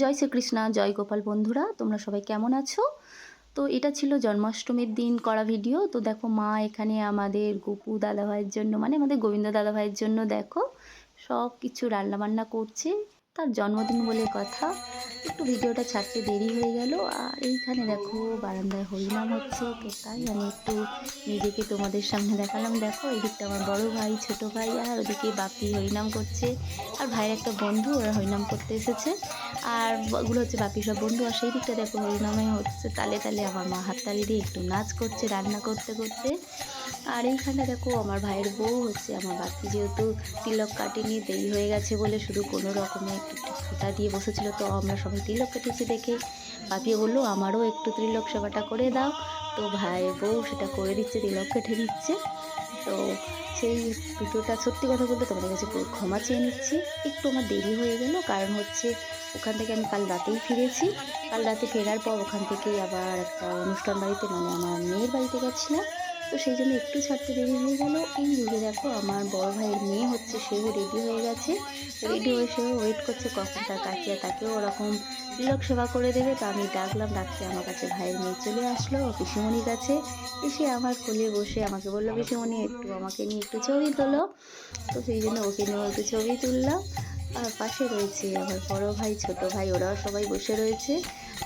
জয় শ্রীকৃষ্ণা, জয় গোপাল বন্ধুরা, তোমরা সবাই কেমন আছো? তো এটা ছিল জন্মাষ্টমীর দিন করা ভিডিও তো দেখো মা এখানে আমাদের গোপু দাদাভাইয়ের জন্য মানে আমাদের গোবিন্দ দাদাভাইয়ের জন্য দেখো সব কিছু রান্নাবান্না করছে। তার জন্মদিন বলে কথা। একটু ভিডিওটা ছাড়তে দেরি হয়ে গেল। আর এইখানে দেখো, বারান্দায় হরিনাম হচ্ছে। তো তাই আমি একটু নিজেকে তোমাদের সামনে দেখালাম। দেখো, এদিকটা আমার বড় ভাই, ছোট ভাই, আর ওদিকে বাপি হরিনাম করছে। আর ভাইয়ের একটা বন্ধু, ওরা হরিনাম করতে এসেছে। আর ওগুলো হচ্ছে বাপি সব বন্ধু। আর সেই দিকটা দেখো, হরিনামে হচ্ছে তালে তালে আমার মা হাততালি দিয়ে একটু নাচ করছে, রান্না করতে করতে। আর এইখানটা দেখো, আমার ভাইয়ের বউ হচ্ছে, আমার বাপি যেহেতু তিলক কাটেনি, দেরি হয়ে গেছে বলে শুধু কোনো রকমে একটু ফোঁটা দিয়ে বসেছিল, তো আমরা সবাই তিলক কেটেছি দেখে। বাপিও বলল, আমারও একটু তিলক সেবাটা করে দাও। তো ভাইয়ের বউ সেটা করে দিচ্ছে, তিলক কেটে দিচ্ছে তো সেই ভিডিওটা সত্যি কথা বলতে তোমাদের কাছে ক্ষমা চেয়ে নিচ্ছি। একটু আমার দেরি হয়ে গেল, কারণ হচ্ছে ওখান থেকে আমি কাল রাতেই ফিরেছি। কাল রাতে ফেরার পর ওখান থেকেই আবার একটা অনুষ্ঠান বাড়িতে মানে আমার মেয়ের বাড়িতে গেছিলাম। তো সেই জন্য একটু ছাড়তে দেরি হয়ে গেল। এই যুগে দেখো, আমার বড় ভাইয়ের মেয়ে হচ্ছে, সেও রেডি হয়ে গেছে। রেডি হয়ে সেও ওয়েট করছে কখন তার কাকিয়া তাকেও ওরকম তিলক সেবা করে দেবে। তো আমি ডাকলাম, ডাকতে আমার কাছে ভাইয়ের মেয়ে চলে আসলো পিসিমণির কাছে। এসে আমার কোলে বসে আমাকে বলল, পিসিমণি, একটু আমাকে নিয়ে একটু ছবি তোলো। তো সেই জন্য ওকে নিয়ে একটু ছবি তুললাম। আর পাশে রয়েছে আমার বড় ভাই, ছোট ভাই, ওরাও সবাই বসে রয়েছে।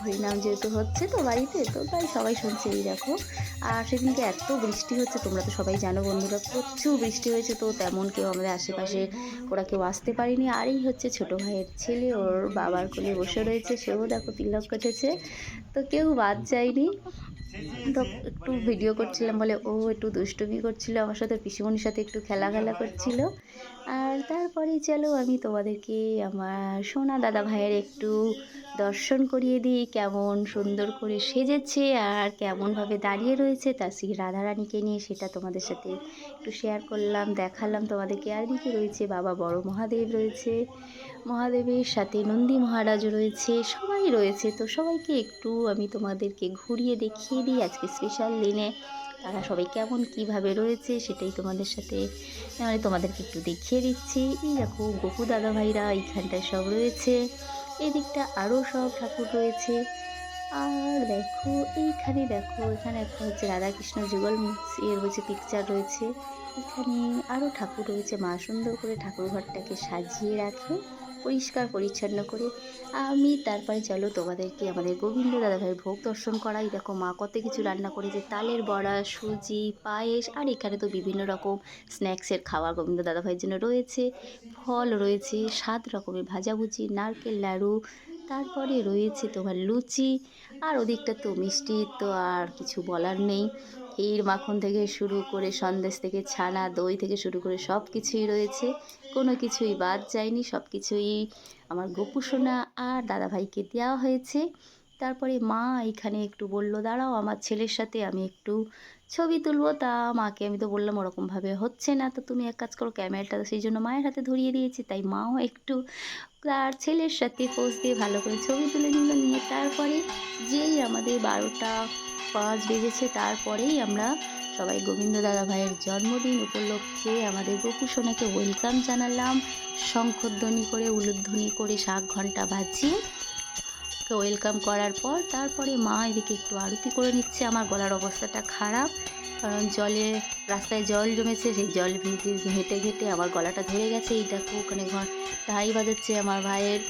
হরিনাম যেহেতু হচ্ছে তো বাড়িতে, তো তাই সবাই শুনছে এই দেখো। আর সেদিনকে এত বৃষ্টি হচ্ছে, তোমরা তো সবাই জানো বন্ধুরা, প্রচুর বৃষ্টি হয়েছে তো তেমন কেউ আমাদের আশেপাশে ওরা কেউ আসতে পারেনি। আর এই হচ্ছে ছোট ভাইয়ের ছেলে, ওর বাবার কোলে বসে রয়েছে, সেও দেখো তিলক কেটেছে তো কেউ বাদ যায়নি। তো একটু ভিডিও করছিলাম বলে ও একটু দুষ্টুমি করছিল, আমার সাথে পিসিমণির সাথে একটু খেলা খেলা করছিল। আর তারপরেই চলো আমি তোমাদেরকে আমার সোনা দাদা ভাইয়ের একটু দর্শন করিয়ে দিই, কেমন সুন্দর করে সেজেছে আর কেমনভাবে দাঁড়িয়ে রয়েছে তার সেই রাধারানীকে নিয়ে সেটা তোমাদের সাথে একটু শেয়ার করলাম, দেখালাম তোমাদেরকে। আর দিকে রয়েছে বাবা বড় মহাদেব রয়েছে, মহাদেবের সাথে নন্দী মহারাজ রয়েছে, সবাই রয়েছে। তো সবাইকে একটু আমি তোমাদেরকে ঘুরিয়ে দেখিয়ে দিই আজকে স্পেশাল দিনে। তারা সবাই কেমন, কীভাবে রয়েছে সেটাই তোমাদের সাথে মানে তোমাদেরকে একটু দেখিয়ে দিচ্ছি। এই দেখো, গোপু দাদা ভাইরা এইখানটায় সব রয়েছে। এই দিকটা আরও সব ঠাকুর রয়েছে। আর দেখো, এইখানে দেখো, এখানে একটা হচ্ছে রাধাকৃষ্ণ যুগল এর হচ্ছে পিকচার রয়েছে। এখানে আরও ঠাকুর রয়েছে। মা সুন্দর করে ঠাকুর ঘরটাকে সাজিয়ে রাখে। পরিষ্কার, পরিচ্ছন্ন করে আমি তারপরে চলো তোমাদেরকে আমাদের গোবিন্দ দাদাভাইয়ের ভোগ দর্শন করাই। দেখো মা কত কিছু রান্না করেছে, তালের বড়া, সুজি, পায়েস, আর এখানে তো বিভিন্ন রকম স্ন্যাক্সের খাবার গোবিন্দ দাদাভাইয়ের জন্য রয়েছে। ফল রয়েছে, সাত রকমের ভাজাভুজি, নারকেল, লাড়ু, তারপরে রয়েছে তোমার লুচি, আর ওদিকটা তো মিষ্টি, তো আর কিছু বলার নেই। ক্ষীর মাখন থেকে শুরু করে সন্দেশ থেকে ছানা, দই থেকে শুরু করে সব কিছুই রয়েছে। কোনো কিছুই বাদ যায়নি সব কিছুই আমার গোপুসোনা আর দাদাভাইকে দেওয়া হয়েছে। তারপরে মা এখানে একটু বলল, দাঁড়াও, আমার ছেলের সাথে আমি একটু ছবি তুলবো। তা মাকে আমি তো বললাম, ওরকমভাবে হচ্ছে না, তো তুমি এক কাজ করো, ক্যামেরাটা সেই জন্য মায়ের হাতে ধরিয়ে দিয়েছি। তাই মাও একটু তার ছেলের সাথে পোজ দিয়ে ভালো করে ছবি তুলে নিল, নিয়ে তারপরে যেই আমাদের বারোটা পাঁচ বেজেছে তারপরেই আমরা সবাই গোবিন্দ দাদা ভাইয়ের জন্মদিন উপলক্ষে আমাদের গোপুসোনাকে ওয়েলকাম জানালাম। শঙ্খধ্বনি করে, উলুধ্বনি করে শাক ঘণ্টা বাজিয়ে ওয়েলকাম করার পর তারপরে মা এদিকে একটু আরতি করে নিচ্ছে। আমার গলার অবস্থাটা খারাপ, কারণ জলে, রাস্তায় জল জমেছে, সেই জল ভিজে ঘেঁটে ঘেঁটে আমার গলাটা ধরে গেছে। এই দেখো ওখানে ঘর, ঢাই বাজাচ্ছে আমার ভাইয়ের।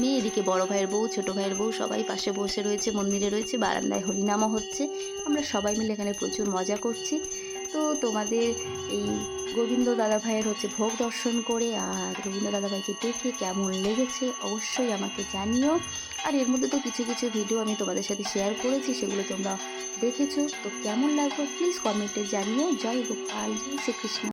মেয়ে, এদিকে বড় ভাইয়ের বউ, ছোট ভাইয়ের বউ সবাই পাশে বসে রয়েছে, মন্দিরে রয়েছে, বারান্দায় হরিনামও হচ্ছে। আমরা সবাই মিলে এখানে প্রচুর মজা করছি। তো তোমাদের এই গোবিন্দ দাদা ভাইয়ের হচ্ছে ভোগ দর্শন করে আর গোবিন্দ দাদা ভাইকে দেখে কেমন লেগেছে অবশ্যই আমাকে জানিও। আর এর মধ্যে তো কিছু কিছু ভিডিও আমি তোমাদের সাথে শেয়ার করেছি, সেগুলো তোমরা দেখেছ। তো কেমন লাগল প্লিজ কমেন্টে জানিও। জয় গোপাল, জয় শ্রীকৃষ্ণ।